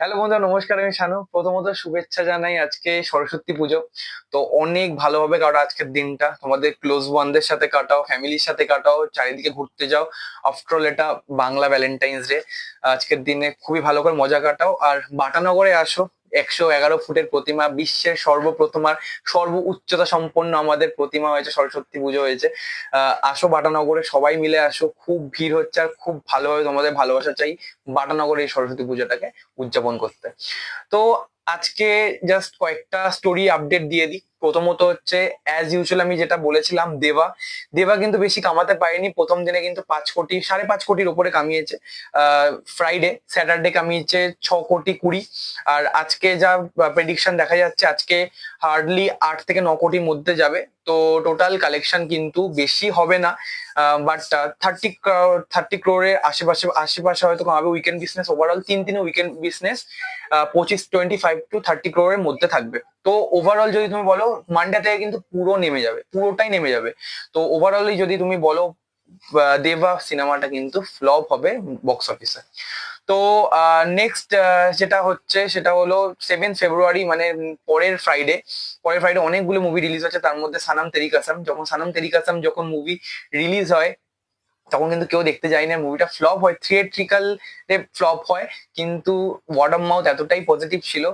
Hello বন্ধু নমস্কার, আমি শানু। প্রথমত শুভেচ্ছা জানাই আজকে সরস্বতী পুজো। তো অনেক ভালোভাবে কাটাও আজকের দিনটা। তোমাদের ক্লোজ ওয়ানদের সাথে কাটাও ফ্যামিলির সাথে কাটাও, চারিদিকে ঘুরতে যাও। আফটার অল এটা বাংলা ভ্যালেন্টাইন্স ডে আজকের দিনে খুবই ভালো করে মজা কাটাও। আর বাটানগরে আসো একশো এগারো ফুটের প্রতিমা, বিশ্বের সর্বপ্রথম আর সর্ব উচ্চতা সম্পন্ন আমাদের প্রতিমা হয়েছে সরস্বতী পুজো হয়েছে। আসো বাটানগরে, সবাই মিলে আসো। খুব ভিড় হচ্ছে আর খুব ভালোভাবে তোমাদের ভালোবাসা চাই বাটানগরে এই সরস্বতী পুজোটাকে উদযাপন করতে। তো আজকে জাস্ট কয়েকটা স্টোরি আপডেট দিয়ে দিই। প্রথমত হচ্ছে অ্যাজ ইউজুয়াল আমি যেটা বলেছিলাম, দেবা। দেবা কিন্তু বেশি কামাতে পারেনি। প্রথম দিনে কিন্তু পাঁচ কোটি, সাড়ে পাঁচ কোটির ওপরে কামিয়েছে। ফ্রাইডে স্যাটারডে কামিয়েছে ছ কোটি কুড়ি। আর আজকে যা প্রেডিকশন দেখা যাচ্ছে, আজকে হার্ডলি আট থেকে ন কোটির মধ্যে যাবে। তো টোটাল কালেকশন কিন্তু বেশি হবে না বাট থার্টি থার্টি ক্রোরের আশেপাশে আশেপাশে হয়তো হবে উইকেন্ড বিজনেস ওভারঅল তিন তিনে উইকেন্ড বিজনেস পঁচিশ টোয়েন্টি ফাইভ টু থার্টি ক্রোরের মধ্যে থাকবে। তো ওভারঅল যদি তুমি বলো মানডে থেকে কিন্তু পুরো নেমে যাবে, পুরোটাই নেমে যাবে। তো ওভারঅলই যদি তুমি বলো দেবা সিনেমাটা কিন্তু ফ্লপ হবে বক্স অফিসে তো নেক্সট যেটা হচ্ছে সেটা হলো সেভেন ফেব্রুয়ারি মানে পরের ফ্রাইডে পরের ফ্রাইডে অনেকগুলো মুভি রিলিজ হচ্ছে, তার মধ্যে সানাম তেরি কাসাম যখন সানাম তেরি কাসাম যখন মুভি রিলিজ হয়, তখন কিন্তু কেউ দেখতে যায় না। মুভিটা ফ্লপ হয় থিয়েট্রিক্যাল ফ্লপ হয়, কিন্তু ওয়ার্ড অফ মাউথ এতটাই পজিটিভ ছিল,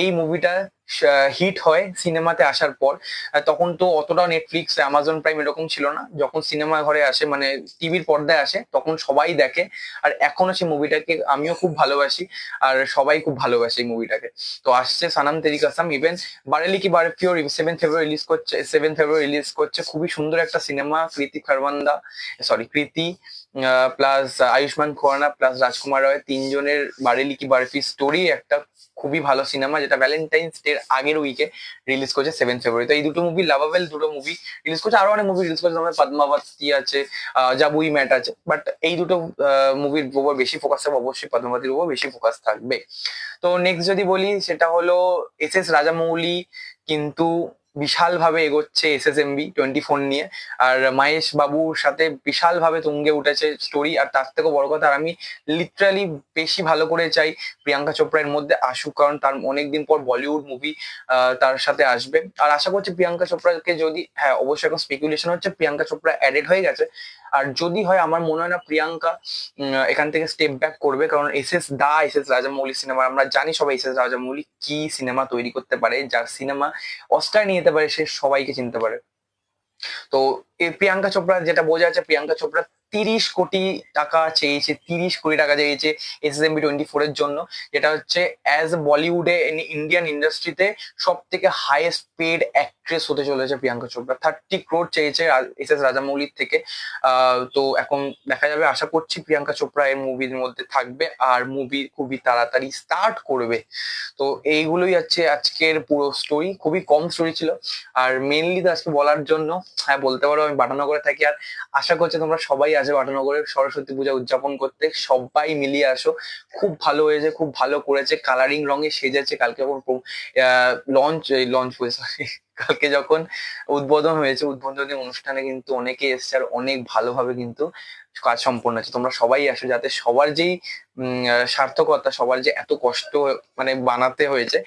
এই মুভিটা হিট হয় সিনেমাতে আসার পর তখন তো অতটা নেটফ্লিক্স অ্যামাজন প্রাইম এরকম ছিল না। যখন সিনেমা ঘরে আসে মানে টিভির পর্দায় আসে, তখন সবাই দেখে। আর এখনও সেই মুভিটাকে আমিও খুব ভালোবাসি, আর সবাই খুব ভালোবাসে এই মুভিটাকে তো আসছে সানাম তেরি কাসাম ইভেন বারেলি কি বারে পিওর সেভেন ফেব্রুয়ারি রিলিজ করছে সেভেন ফেব্রুয়ারি রিলিজ করছে। খুবই সুন্দর একটা cinema Kriti Kharbanda sorry Kriti plus Ayushmann Khurrana plus Rajkummar Roy তিনজনের বারেলি কি বারফি স্টোরি একটা খুবই ভালো সিনেমা যেটা ভ্যালেন্টাইন্স ডে আগের উইকে রিলিজ করছে সেভেন ফেব্রুয়ারি তো এই দুটো মুভি লাভাবেল দুটো মুভি রিলিজ করছে। আরও অনেক মুভি রিলিজ করছে তোমার পদ্মাবতী আছে জাবুই ম্যাট আছে। বাট এই দুটো মুভির উপর বেশি ফোকাস থাকবে, অবশ্যই পদ্মাবতীর উপর বেশি ফোকাস থাকবে। তো নেক্সট যদি বলি, সেটা হলো এস এস রাজামৌলি, কিন্তু বিশাল ভাবে এগোচ্ছে S S MB twenty four নিয়ে। আর মাহেশ বাবুর সাথে বিশাল ভাবে তুঙ্গে উঠেছে স্টোরি আর তার থেকেও বড় কথা, আর আমি লিটারালি বেশি ভালো করে চাই প্রিয়াঙ্কা চোপড়ার মধ্যে আসুক, কারণ তার অনেকদিন পর বলিউড মুভি তার সাথে আসবে। আর আশা করছি প্রিয়াঙ্কা চোপড়াকে যদি হ্যাঁ অবশ্যই এখন স্পেকুলেশন হচ্ছে, প্রিয়াঙ্কা চোপড়া অ্যাডেড হয়ে গেছে। আর যদি হয়, আমার মনে হয় না প্রিয়াঙ্কা এখান থেকে স্টেপ ব্যাক করবে, কারণ S S the S S Rajamouli cinema, আমরা জানি সবাই এস এস রাজামৌলি কি সিনেমা তৈরি করতে পারে, যার সিনেমা অস্কার নিয়ে যেতে পারে সে সবাইকে চিনতে পারে। তো প্রিয়াঙ্কা চোপড়া যেটা বোঝা যাচ্ছে প্রিয়াঙ্কা চোপড়া তিরিশ কোটি টাকা চেয়েছে, তিরিশ কোটি টাকা চেয়েছে S S MB twenty four এর জন্য, যেটা হচ্ছে অ্যাজ বলিউডে ইন্ডিয়ান ইন্ডাস্ট্রিতে সব থেকে হাইয়েস্ট পেড অ্যাক্ট্রেস হতে চলেছে প্রিয়াঙ্কা চোপড়া। থার্টি ক্রোড চেয়েছে এস এস রাজামৌলির থেকে। তো এখন দেখা যাবে, আশা করছি প্রিয়াঙ্কা চোপড়া এর মুভির মধ্যে থাকবে আর মুভি খুবই তাড়াতাড়ি স্টার্ট করবে। তো এইগুলোই হচ্ছে আজকের পুরো স্টোরি খুবই কম স্টোরি ছিল। আর মেনলি তো আজকে বলার জন্য হ্যাঁ বলতে পারো আমি বাটানগরে থাকি আর আশা করছি তোমরা সবাই আসবে বাটানগরে সরস্বতী পূজা উদযাপন করতে। সবাই মিলিয়ে আসো। খুব ভালো হয়েছে, খুব ভালো করেছে। কালারিং রঙে সেজেছে। কালকে লঞ্চ লঞ্চ হয়েছে কালকে যখন উদ্বোধন হয়েছে, উদ্বোধনী অনুষ্ঠানে কিন্তু অনেকে এসছে আর অনেক ভালোভাবে কিন্তু কাজ সম্পন্ন হয়েছে। তোমরা সবাই আসো যাতে সবার যেই সার্থকতা, সবার যে এত কষ্ট মানে বানাতে হয়েছে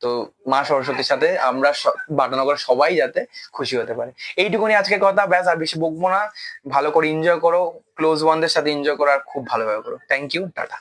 তো মা সরস্বতীর সাথে আমরা বাটনগর সবাই যাতে খুশি হতে পারে। এইটুকুনি আজকে কথা, ব্যাস আর বেশি বকবো না। ভালো করে এনজয় করো ক্লোজ ওয়ানদের সাথে এনজয় করো আর খুব ভালোভাবে করো। Thank you tata.